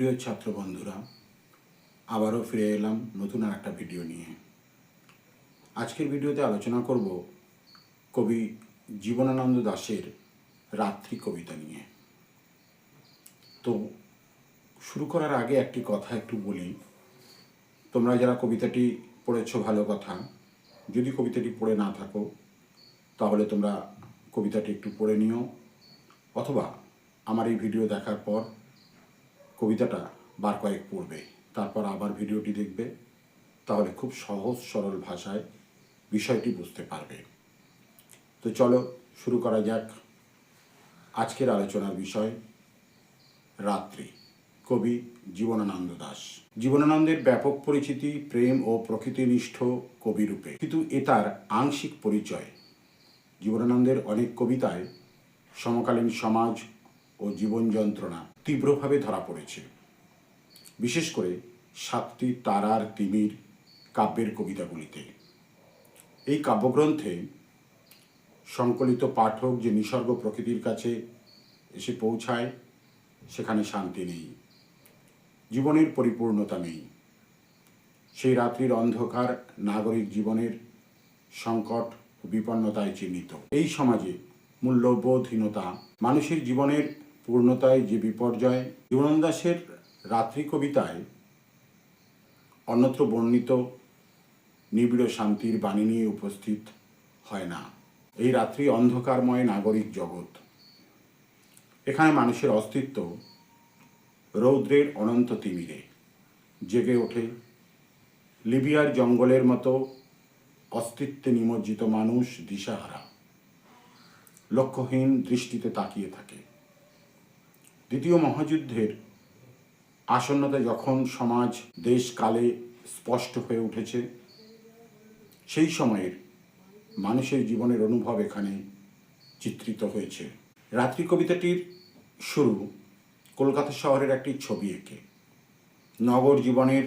প্রিয় ছাত্র বন্ধুরা, আবারও ফিরে এলাম নতুন আর একটা ভিডিও নিয়ে। আজকের ভিডিওতে আলোচনা করব কবি জীবনানন্দ দাশের রাত্রি কবিতা নিয়ে। তো শুরু করার আগে একটি কথা একটু বলি। তোমরা যারা কবিতাটি পড়েছ, ভালো কথা। যদি কবিতাটি পড়ে না থাকো, তাহলে তোমরা কবিতাটি একটু পড়ে নিও। অথবা আমার এই ভিডিও দেখার পর কবিতাটা বার কয়েক পড়বে, তারপর আবার ভিডিওটি দেখবে, তাহলে খুব সহজ, সরল ভাষায় বিষয়টি বুঝতে পারবে। তো চলো শুরু করা যাক। আজকের আলোচনার বিষয়, রাত্রি, কবি জীবনানন্দ দাস। জীবনানন্দের ব্যাপক পরিচিতি, প্রেম ও প্রকৃতিনিষ্ঠ কবিরূপে। কিন্তু এ তার আংশিক পরিচয়। জীবনানন্দের অনেক কবিতায় সমকালীন সমাজ ও জীবন যন্ত্রণা তীব্রভাবে ধরা পড়েছে। বিশেষ করে সাতটি তারার তিমির কাব্যের কবিতাগুলিতে। এই কাব্যগ্রন্থে সংকলিত পাঠক যে নিসর্গ প্রকৃতির কাছে এসে পৌঁছায়, সেখানে শান্তি নেই। জীবনের পরিপূর্ণতা নেই। সেই রাত্রির অন্ধকার নাগরিক জীবনের সংকট বিপন্নতায় চিহ্নিত। এই সমাজে মূল্যবোধহীনতা মানুষের জীবনের পূর্ণতায় যে বিপর্যয়, জীবনানন্দ দাসের রাত্রি কবিতায় অন্যত্র বর্ণিত নিবিড় শান্তির বাণী নিয়ে উপস্থিত হয় না। এই রাত্রি অন্ধকারময় নাগরিক জগৎ। এখানে মানুষের অস্তিত্ব রৌদ্রের অনন্ত তিমিরে। জেগে ওঠে লিবিয়ার জঙ্গলের মতো অস্তিত্বে নিমজ্জিত মানুষ দিশাহারা। লক্ষ্যহীন দৃষ্টিতে তাকিয়ে থাকে। দ্বিতীয় মহাযুদ্ধের আসন্নতা যখন সমাজ, দেশ কালে স্পষ্ট হয়ে উঠেছে, সেই সময়ের মানুষের জীবনের অনুভব এখানে চিত্রিত হয়েছে। রাত্রি কবিতাটির শুরু কলকাতা শহরের একটি ছবি এঁকে। নগর জীবনের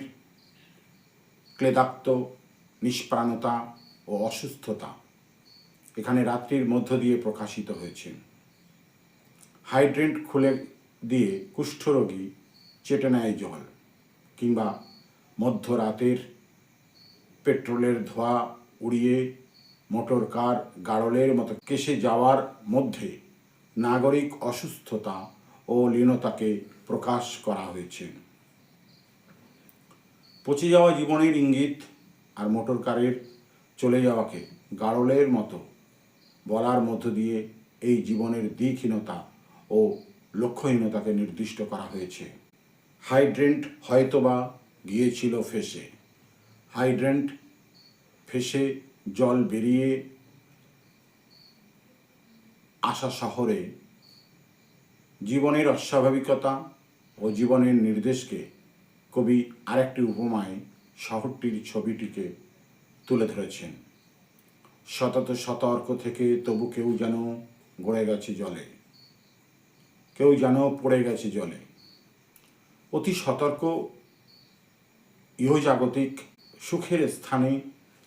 ক্লেদাক্ত নিষ্প্রাণতা ও অসুস্থতা এখানে রাত্রির মধ্য দিয়ে প্রকাশিত হয়েছে। হাইড্রেন্ট খুলে দিয়ে কুষ্ঠরোগী চেটে নেয় জল কিংবা মধ্যরাতের পেট্রোলের ধোঁয়া উড়িয়ে মোটর কার গাড়লের মতো কেসে যাওয়ার মধ্যে নাগরিক অসুস্থতা ও লীনতাকে প্রকাশ করা হয়েছে। পচে যাওয়া জীবনের ইঙ্গিত আর মোটর কারের চলে যাওয়াকে গাড়লের মতো বলার মধ্য দিয়ে এই জীবনের দিকহীনতা ও লক্ষ্যহীনতাকে নির্দিষ্ট করা হয়েছে। হাইড্রেন্ট হয়তোবা গিয়েছিল ফেসে। হাইড্রেন্ট ফেসে জল বেরিয়ে আসা শহরে জীবনের অস্বাভাবিকতা ও জীবনের নির্দেশকে কবি আরেকটি উপমায় শহরটির ছবিটিকে তুলে ধরেছেন। সতত সতর্ক থেকে তবু কেউ যেন গড়ে গেছে জলে। কেউ যেন পড়ে গেছে জলে। অতি সতর্ক, ইহজাগতিক, সুখের স্থানে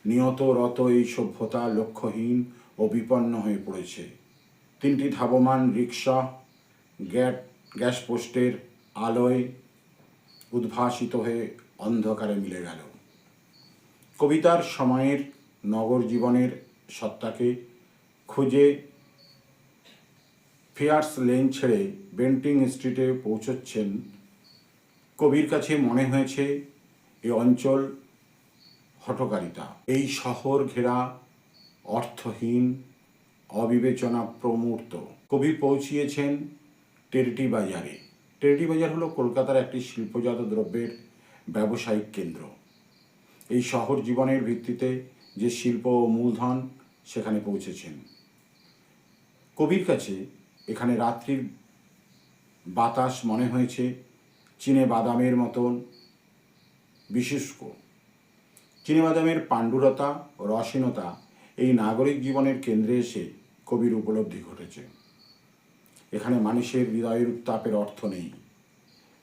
নিয়ত রত এই সভ্যতা লক্ষ্যহীন ও বিপন্ন হয়ে পড়েছে। তিনটি ধাবমান রিক্সা গ্যাট, গ্যাস পোস্টের আলোয় উদ্ভাসিত হয়ে অন্ধকারে মিলে গেল। কবিতার সময়ের নগর জীবনের সত্তাকে খুঁজে ফেয়ার্স লেন ছেড়ে বেন্টিং স্ট্রিটে পৌঁছচ্ছেন। কবির কাছে মনে হয়েছে, এ অঞ্চল হঠকারিতা। এই শহর ঘেরা অর্থহীন, অবিবেচনা প্রমূর্ত। কবি পৌঁছিয়েছেন টেরিটি বাজারে। টেরিটি বাজার হলো কলকাতার একটি শিল্পজাত দ্রব্যের ব্যবসায়িক কেন্দ্র। এই শহর জীবনের ভিত্তিতে যে শিল্প ও মূলধন সেখানে পৌঁছেছেন। কবির কাছে এখানে রাত্রির বাতাস মনে হয়েছে, চীনে বাদামের মতন বিশেষ চীনে বাদামের পাণ্ডুরতা ও রসীনতা এই নাগরিক জীবনের কেন্দ্রে এসে কবির উপলব্ধি ঘটেছে। এখানে মানুষের হৃদয়ের উত্তাপের অর্থ নেই।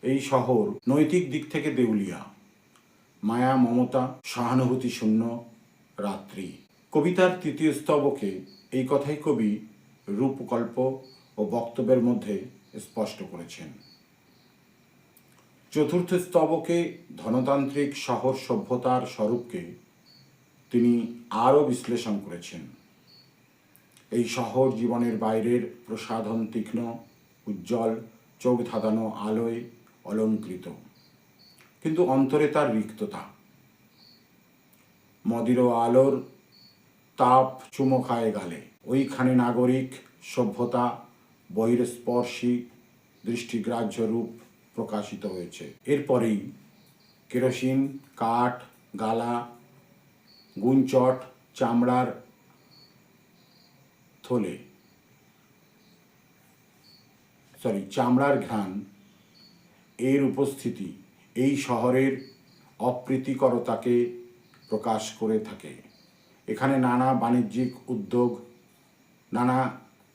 এই শহর নৈতিক দিক থেকে দেউলিয়া। মায়া, মমতা, সহানুভূতি শূন্য, রাত্রি। কবিতার তৃতীয় স্তবকে এই কথাই কবি রূপকল্প ও বক্তব্যের মধ্যে স্পষ্ট করেছেন। চতুর্থ স্তবকে ধনতান্ত্রিক শহর সভ্যতার স্বরূপকে তিনি আরও বিশ্লেষণ করেছেন। এই শহর জীবনের বাইরের প্রসাধন তীক্ষ্ণ, উজ্জ্বল, চোখ ধাঁধানো আলোয় অলঙ্কৃত, কিন্তু অন্তরে তার রিক্ততা। মদির আলোর তাপ চুমো খায় গালে। ওইখানে নাগরিক সভ্যতা বহিরস্পর্শী দৃষ্টিগ্রাহ্য রূপ প্রকাশিত হয়েছে। এরপরেই কেরোসিন, কাঠ, গালা, গুঞ্চট, চামড়ার থলে সরি চামড়ার ঘ্রাণ, এর উপস্থিতি এই শহরের অপ্রীতিকরতাকে প্রকাশ করে থাকে। এখানে নানা বাণিজ্যিক উদ্যোগ, নানা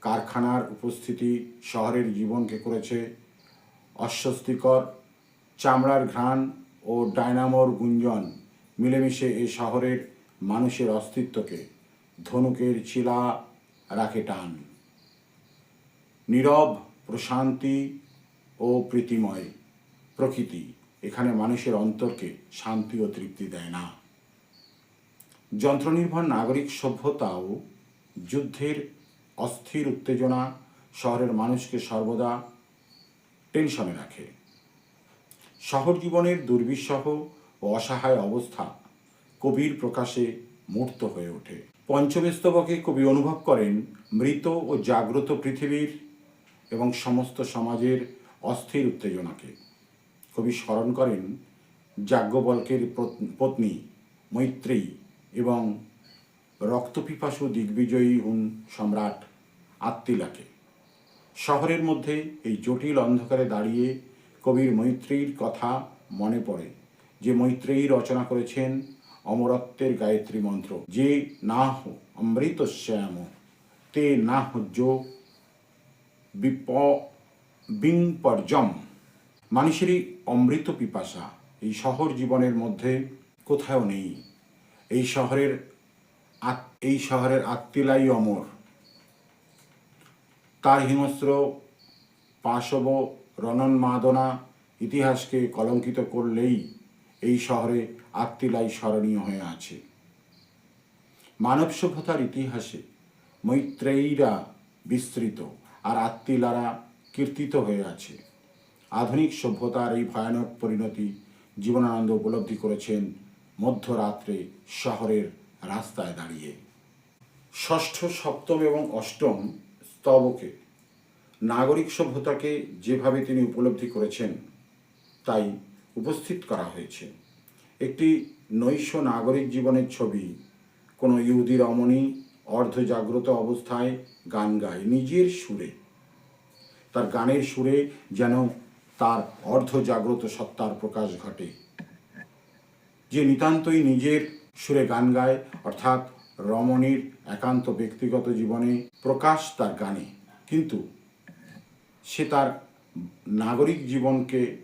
কারখানার উপস্থিতি শহরের জীবনকে করেছে অস্বস্তিকর। চামড়ার ঘ্রাণ ও ডায়নামোর গুঞ্জন মিলেমিশে এই শহরের মানুষের অস্তিত্বকে ধনুকের চিলা রাখে টান। নীরব, প্রশান্তি ও প্রীতিময় প্রকৃতি এখানে মানুষের অন্তরকে শান্তি ও তৃপ্তি দেয় না। যন্ত্রনির্ভর নাগরিক সভ্যতাও যুদ্ধের অস্থির উত্তেজনা শহরের মানুষকে সর্বদা টেনশনে রাখে। শহর জীবনের দুর্বিষহ ও অসহায় অবস্থা কবির প্রকাশে মূর্ত হয়ে ওঠে। পঞ্চমস্তবকে কবি অনুভব করেন মৃত ও জাগ্রত পৃথিবীর এবং সমস্ত সমাজের অস্থির উত্তেজনাকে। কবি স্মরণ করেন যাজ্ঞবল্কের পত্নী মৈত্রেয়ী এবং রক্তপিপাসু দিগ্বিজয়ী হুন সম্রাট আত্মিলাকে। শহরের মধ্যে এই জটিল অন্ধকারে দাঁড়িয়ে কবির মৈত্রীর কথা মনে পড়ে, যে মৈত্রেয়ী রচনা করেছেন অমরত্বের গায়ত্রী মন্ত্র, যে না হো অমৃত শ্যাম তে না যো বিপ মানুষেরই অমৃত পিপাসা এই শহর জীবনের মধ্যে কোথাও নেই। এই শহরের এই শহরের আত্মিলাই অমর। তার হিংস্র পাশব রণন্মাদনা ইতিহাসকে কলঙ্কিত করলেই এই শহরে আত্মিলাই স্মরণীয় হয়ে আছে। মানব সভ্যতার ইতিহাসে মৈত্রেয়ীরা বিস্তৃত আর আত্মিলারা কীর্তিত হয়ে আছে। আধুনিক সভ্যতার এই ভয়ানক পরিণতি জীবনানন্দ উপলব্ধি করেছেন মধ্যরাত্রে শহরের রাস্তায় দাঁড়িয়ে। ষষ্ঠ, সপ্তম এবং অষ্টম স্তবকে নাগরিক সভ্যতাকে যেভাবে তিনি উপলব্ধি করেছেন, তাই উপস্থিত করা হয়েছে। একটি নৈশ নাগরিক জীবনের ছবি, কোনো ইহুদি রমণী অর্ধজাগ্রত অবস্থায় গান গায় নিজের সুরে। তার গানের সুরে যেন তার অর্ধজাগ্রত সত্তার প্রকাশ ঘটে। যে নিতান্তই নিজের সুরে গান গায়, অর্থাৎ রমণীর একান্ত ব্যক্তিগত জীবনে প্রকাশ তার গানে। কিন্তু সে তার নাগরিক জীবনকে,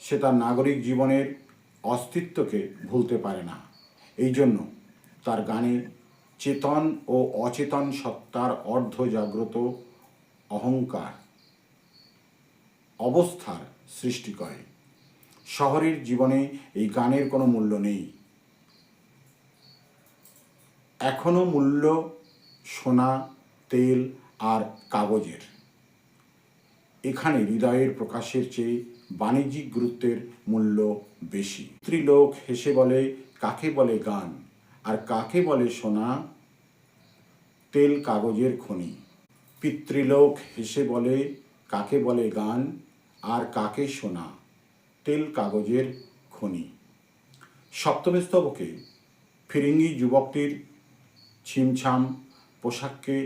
সে তার নাগরিক জীবনের অস্তিত্বকে ভুলতে পারে না। এই জন্য তার গানে চেতন ও অচেতন সত্তার অর্ধজাগ্রত অহংকার, অবস্থার সৃষ্টি করে। শহরের জীবনে এই গানের কোনো মূল্য নেই। এখনও মূল্য সোনা, তেল আর কাগজের। এখানে হৃদয়ের প্রকাশের চেয়ে বাণিজ্যিক গুরুত্বের মূল্য বেশি। ত্রিলোক হেসে বলে, কাকে বলে গান? আর কাকে বলে সোনা? তেল, কাগজের খনি। পিতৃলোক হেসে বলে, কাকে বলে গান? আর কাকে সোনা? তেল কাগজের খনি। সপ্তম স্তবকে ফিরিঙ্গি যুবকটির ছিমছাম পোশাককে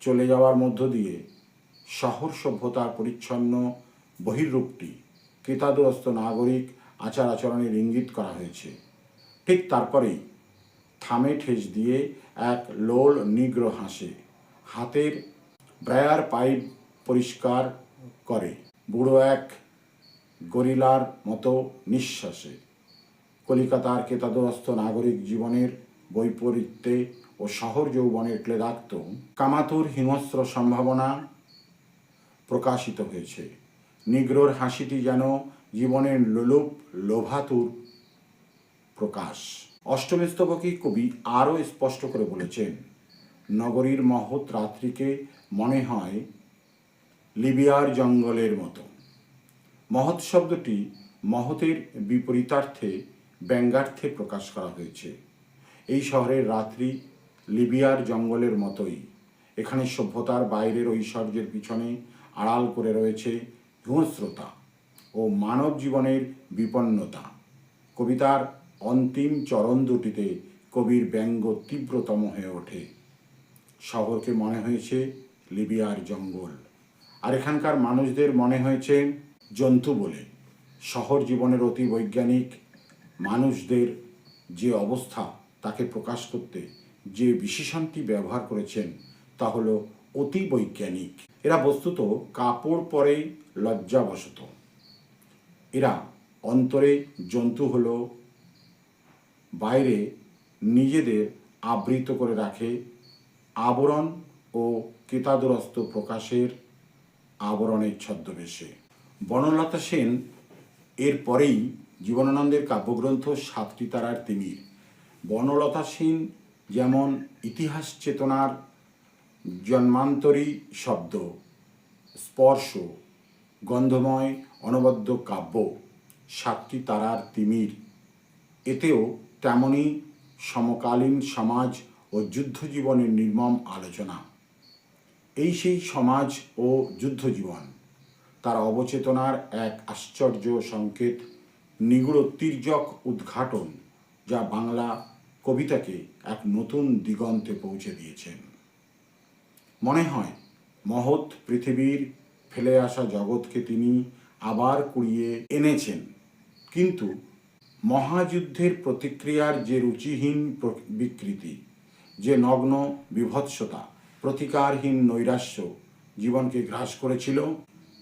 চলে যাওয়ার মধ্য দিয়ে শহর সভ্যতার পরিচ্ছন্ন বহির্রূপটি কৃতাদুরস্ত নাগরিক আচার আচরণের ইঙ্গিত করা হয়েছে। ঠিক তারপরেই থামে ঠেস দিয়ে এক লোল নিগ্র হাসে, হাতের ব্রায়ার পাইপ পরিষ্কার করে। বুড়ো এক গরিলার মতো নিঃশ্বাসে। কলিকাতার কেতাদস্ত নাগরিক জীবনের বৈপরীত্যে ও শহর যৌবনের ক্লেদাক্ত কামাতুর হিংস্র সম্ভাবনা প্রকাশিত হয়েছে। নিগ্রোর হাসিটি যেন জীবনের লোলুপ, লোভাতুর প্রকাশ। অষ্টমী স্তবকে কবি আরও স্পষ্ট করে বলেছেন, নগরীর মহৎ রাত্রিকে মনে হয় লিবিয়ার জঙ্গলের মতো। মহৎ শব্দটি মহতের বিপরীতার্থে ব্যঙ্গার্থে প্রকাশ করা হয়েছে। এই শহরের রাত্রি লিবিয়ার জঙ্গলের মতোই। এখানে সভ্যতার বাইরের ঐশ্বর্যের পিছনে আড়াল করে রয়েছে হিংস্রতা ও মানব জীবনের বিপন্নতা। কবিতার অন্তিম চরণ দুটিতে কবির ব্যঙ্গ তীব্রতম হয়ে ওঠে। শহরকে মনে হয়েছে লিবিয়ার জঙ্গল। আর এখানকার মানুষদের মনে হয়েছে জন্তু বলে। শহর জীবনের অতি বৈজ্ঞানিক মানুষদের যে অবস্থা, তাকে প্রকাশ করতে যে বিশেষণটি ব্যবহার করেছেন, তা হলো অতি বৈজ্ঞানিক। এরা বস্তুত কাপড় পরে লজ্জাবশত। এরা অন্তরে জন্তু হলো, বাইরে নিজেদের আবৃত করে রাখে। আবরণ ও কেতাদুরস্ত প্রকাশের আবরণের ছদ্মবেশে। বনলতা সেন এর পরেই জীবনানন্দের কাব্যগ্রন্থ সাতটি তারার তিমির। বনলতা সেন যেমন ইতিহাস চেতনার জন্মান্তরী শব্দ, স্পর্শ, গন্ধময় অনবদ্য কাব্য সাতটি তারার তিমির। এতেও তেমনই সমকালীন সমাজ ও যুদ্ধ জীবনের নির্মম আলোচনা। এই সেই সমাজ ও যুদ্ধ জীবন তার অবচেতনার এক আশ্চর্য সংকেত, নিগুড় তির্যক উদ্ঘাটন, যা বাংলা কবিতাকে এক নতুন দিগন্তে পৌঁছে দিয়েছেন মনে হয়, মহৎ পৃথিবীর ফেলে আসা জগৎকে তিনি আবার কুড়িয়ে এনেছেন। কিন্তু মহাযুদ্ধের প্রতিক্রিয়ার যে রুচিহীন বিকৃতি, যে নগ্ন বিভৎসতা, প্রতিকারহীন নৈরাশ্য জীবনকে গ্রাস করেছিল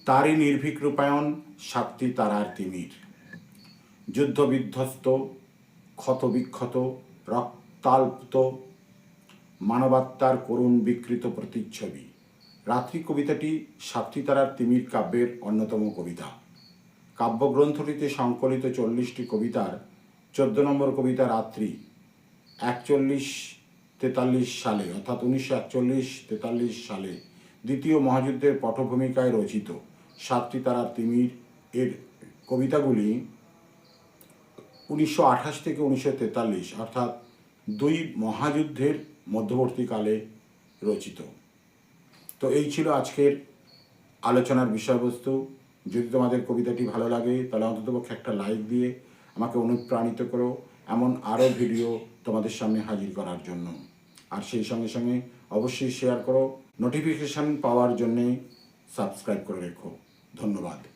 তারই নির্ভীক রূপায়ণ সাতটি তারার তিমির। যুদ্ধবিধ্বস্ত, ক্ষতবিক্ষত, রক্তাল্পত, মানবাত্মার করুণ বিকৃত প্রতিচ্ছবি। রাত্রি কবিতাটি সাতটি তারার তিমির কাব্যের অন্যতম কবিতা। কাব্যগ্রন্থটিতে সংকলিত চল্লিশটি কবিতার চোদ্দ নম্বর কবিতা রাত্রি একচল্লিশ তেতাল্লিশ সালে, অর্থাৎ উনিশশো একচল্লিশ তেতাল্লিশ সালে, দ্বিতীয় মহাযুদ্ধের পটভূমিকায় রচিত। সাতটি তারা তিমির এর কবিতাগুলি উনিশশো আঠাশ থেকে উনিশশো তেতাল্লিশ, অর্থাৎ দুই মহাযুদ্ধের মধ্যবর্তীকালে রচিত। তো এই ছিল আজকের আলোচনার বিষয়বস্তু। যদি তোমাদের কবিতাটি ভালো লাগে, তাহলে অন্ততপক্ষে একটা লাইক দিয়ে আমাকে অনুপ্রাণিত করো। এমন আরও ভিডিও তোমাদের সামনে হাজির করার জন্য। আর সেই সঙ্গে সঙ্গে অবশ্যই শেয়ার করো। নোটিফিকেশান পাওয়ার জন্যে সাবস্ক্রাইব করে রেখো। ধন্যবাদ।